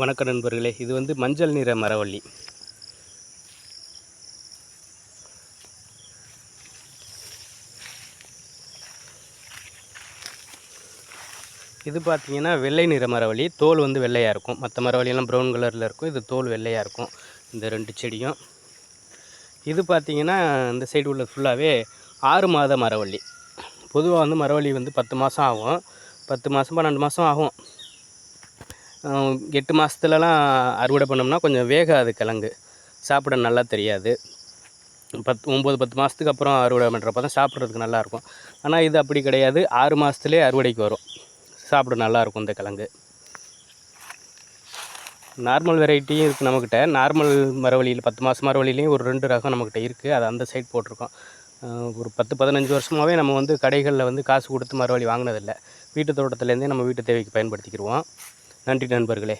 வணக்கம் நண்பர்களே இது வந்து மஞ்சள் நிற மரவள்ளி. இது பார்த்தீங்கன்னா வெள்ளை நிற மரவள்ளி. தோல் வந்து வெள்ளையாக இருக்கும். மற்ற மரவள்ளியெல்லாம் ப்ரௌன் கலரில் இருக்கும். இது தோல் வெள்ளையாக இருக்கும். இந்த ரெண்டு செடியும். இது பார்த்திங்கன்னா இந்த சைடு உள்ள ஃபுல்லாகவே ஆறு மாத மரவள்ளி. பொதுவாக வந்து மரவள்ளி வந்து பத்து மாதம் ஆகும். பத்து மாதம் பன்னெண்டு மாதம் ஆகும். எட்டு மாதத்துலலாம் அறுவடை பண்ணோம்னா கொஞ்சம் வேகாது கிழங்கு. சாப்பிட நல்லா தெரியாது. பத்து ஒம்பது பத்து மாதத்துக்கு அப்புறம் அறுவடை பண்ணுறப்ப தான் சாப்பிட்றதுக்கு நல்லாயிருக்கும் ஆனால் இது அப்படி கிடையாது. ஆறு மாதத்துலேயே அறுவடைக்கு வரும். சாப்பிட நல்லாயிருக்கும் இந்த கிழங்கு. நார்மல் வெரைட்டியும் இருக்குது நம்மக்கிட்ட நார்மல் மரவழியில் பத்து மாதம் மரவழிலையும் ஒரு ரெண்டு ரகம் நம்மக்கிட்ட இருக்குது அது அந்த சைட் போட்டிருக்கோம். ஒரு பத்து பதினஞ்சு வருஷமாகவே நம்ம வந்து கடைகளில் வந்து காசு கொடுத்து மரவழி வாங்கினதில்லை. வீட்டு தோட்டத்துலேருந்தே நம்ம வீட்டு தேவைக்கு பயன்படுத்திக்கிடுவோம் நன்றி நண்பர்களே.